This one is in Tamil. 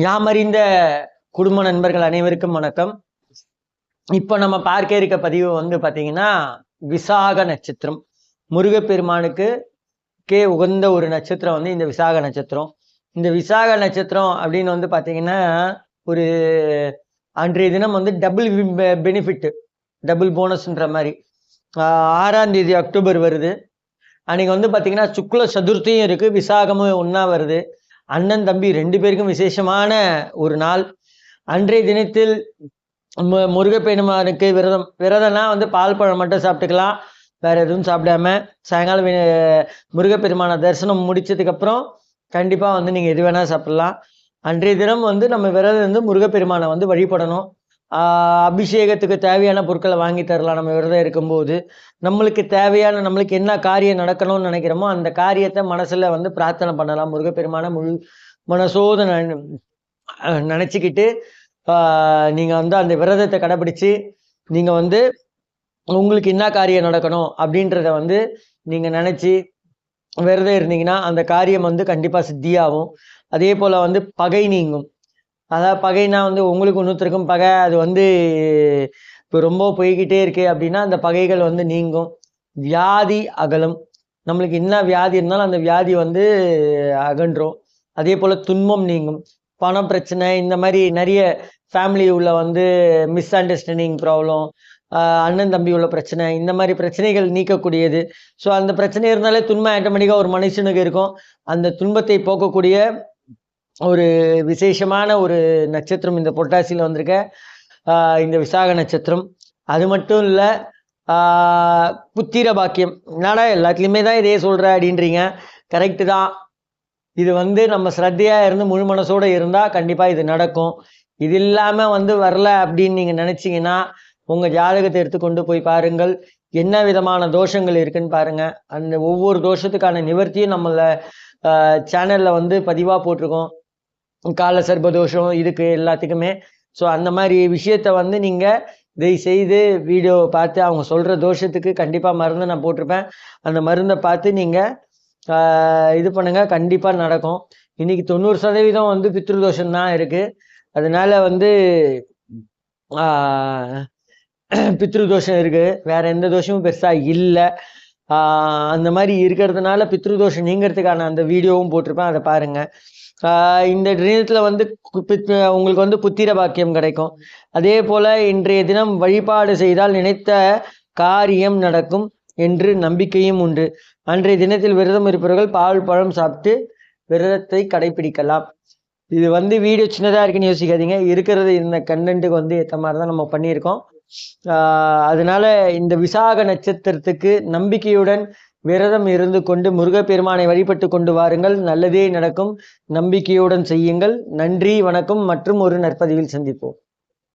யாமறிந்த குடும்ப நண்பர்கள் அனைவருக்கும் வணக்கம். இப்போ நம்ம பார்க்க இருக்க பதிவு வந்து பார்த்தீங்கன்னா விசாக நட்சத்திரம். முருகப்பெருமானுக்கு கே உகந்த ஒரு நட்சத்திரம் வந்து இந்த விசாக நட்சத்திரம். இந்த விசாக நட்சத்திரம் அப்படின்னு வந்து பார்த்தீங்கன்னா ஒரு அன்றைய தினம் வந்து டபுள் பெனிஃபிட் டபுள் போனஸ்ன்ற மாதிரி. ஆறாம் தேதி அக்டோபர் வருது. அன்னைக்கு வந்து பார்த்தீங்கன்னா சுக்ல சதுர்த்தியும் இருக்குது விசாகமும் ஒன்றா வருது. அண்ணன் தம்பி ரெண்டு பேருக்கும் விசேஷமான ஒரு நாள். அன்றைய தினத்தில் முருகப்பெருமானுக்கு விரதம் விரதம்னா வந்து பால் பழம் மட்டும் சாப்பிட்டுக்கலாம். வேற எதுவும் சாப்பிடாம சாயங்காலம் முருகப்பெருமான தரிசனம் முடிச்சதுக்கப்புறம் கண்டிப்பாக வந்து நீங்கள் எது வேணால் சாப்பிடலாம். அன்றைய தினம் வந்து நம்ம விரதம் வந்து முருகப்பெருமானை வந்து வழிபடணும். அபிஷேகத்துக்கு தேவையான பொருட்களை வாங்கி தரலாம். நம்ம விரதம் இருக்கும்போது நம்மளுக்கு தேவையான நம்மளுக்கு என்ன காரியம் நடக்கணும்னு நினைக்கிறோமோ அந்த காரியத்தை மனசில் வந்து பிரார்த்தனை பண்ணலாம். முருகப்பெருமான முழு மனசோத நினச்சிக்கிட்டு நீங்கள் வந்து அந்த விரதத்தை கடைபிடிச்சு நீங்கள் வந்து உங்களுக்கு என்ன காரியம் நடக்கணும் அப்படின்றத வந்து நீங்கள் நினச்சி விரதம் இருந்தீங்கன்னா அந்த காரியம் வந்து கண்டிப்பாக சித்தியாகும். அதே போல் வந்து பகை நீங்கும். அதாவது பகைனா வந்து உங்களுக்கு ஒன்றுத்தருக்கும் பகை. அது வந்து இப்போ ரொம்ப போய்கிட்டே இருக்கு அப்படின்னா அந்த பகைகள் வந்து நீங்கும். வியாதி அகலும். நம்மளுக்கு என்ன வியாதி இருந்தாலும் அந்த வியாதி வந்து அகன்றும். அதே போல் துன்பம் நீங்கும். பணம் பிரச்சனை இந்த மாதிரி நிறைய ஃபேமிலி உள்ள வந்து மிஸ் அண்டர்ஸ்டாண்டிங் ப்ராப்ளம் அண்ணன் தம்பி உள்ள பிரச்சனை இந்த மாதிரி பிரச்சனைகள் நீக்கக்கூடியது. ஸோ அந்த பிரச்சனை இருந்தாலே துன்பம் ஆட்டோமேட்டிக்காக ஒரு மனுஷனுக்கு இருக்கும். அந்த துன்பத்தை போக்கக்கூடிய ஒரு விசேஷமான ஒரு நட்சத்திரம் இந்த பொட்டாசியில் வந்திருக்க இந்த விசாக நட்சத்திரம். அது மட்டும் இல்லை புத்திர பாக்கியம். என்னடா எல்லாத்துலேயுமே தான் இதே சொல்கிற அப்படின்றீங்க. கரெக்டு தான். இது வந்து நம்ம ஸ்ரத்தையாக இருந்து முழு மனசோடு இருந்தால் கண்டிப்பாக இது நடக்கும். இது இல்லாமல் வந்து வரல அப்படின்னு நீங்கள் நினச்சிங்கன்னா உங்கள் ஜாதகத்தை எடுத்துக்கொண்டு போய் பாருங்கள். என்ன விதமான தோஷங்கள் இருக்குன்னு பாருங்கள் அந்த ஒவ்வொரு தோஷத்துக்கான நிவர்த்தியும் நம்மளை சேனலில் வந்து பதிவாக போட்டிருக்கோம். கால சர்ப்பதோஷம் இதுக்கு எல்லாத்துக்குமே. ஸோ அந்த மாதிரி விஷயத்த வந்து நீங்கள் தயவு செய்து வீடியோ பார்த்து அவங்க சொல்கிற தோஷத்துக்கு கண்டிப்பாக மருந்தை நான் போட்டிருப்பேன். அந்த மருந்தை பார்த்து நீங்கள் இது பண்ணுங்கள் கண்டிப்பாக நடக்கும். இன்றைக்கி தொண்ணூறு சதவீதம் வந்து பித்ரு தான் இருக்குது அதனால் வந்து பித்ருதோஷம் பித்ரு தோஷம் இருக்குது வேறு எந்த தோஷமும் பெருசாக இல்லை. அந்த மாதிரி இருக்கிறதுனால பித்ரு தோஷம் நீங்கிறதுக்கான அந்த வீடியோவும் போட்டிருப்பேன். அதை பாருங்கள் இந்த தினத்தில் வந்து கு- பித்- உங்களுக்கு வந்து புத்திர பாக்கியம் கிடைக்கும். அதே போல இன்றைய தினம் வழிபாடு செய்தால் நினைத்த காரியம் நடக்கும் என்று நம்பிக்கையும் உண்டு. அன்றைய தினத்தில் விரதம் இருப்பவர்கள் பால் பழம் சாப்பிட்டு விரதத்தை கடைபிடிக்கலாம். இது வந்து வீடியோ சின்னதாக இருக்குன்னு யோசிக்காதீங்க. இருக்கிறது இந்த கண்டென்ட்டுக்கு வந்து ஏற்ற மாதிரி தான் நம்ம பண்ணியிருக்கோம். அதனால இந்த விசாக நட்சத்திரத்துக்கு நம்பிக்கையுடன் விரதம் இருந்து கொண்டு முருகப்பெருமானை வழிபட்டு கொண்டு வாருங்கள். நல்லதே நடக்கும். நம்பிக்கையுடன் செய்யுங்கள். நன்றி வணக்கம் மற்றும் ஒரு நற்பதிவில் சந்திப்போம்.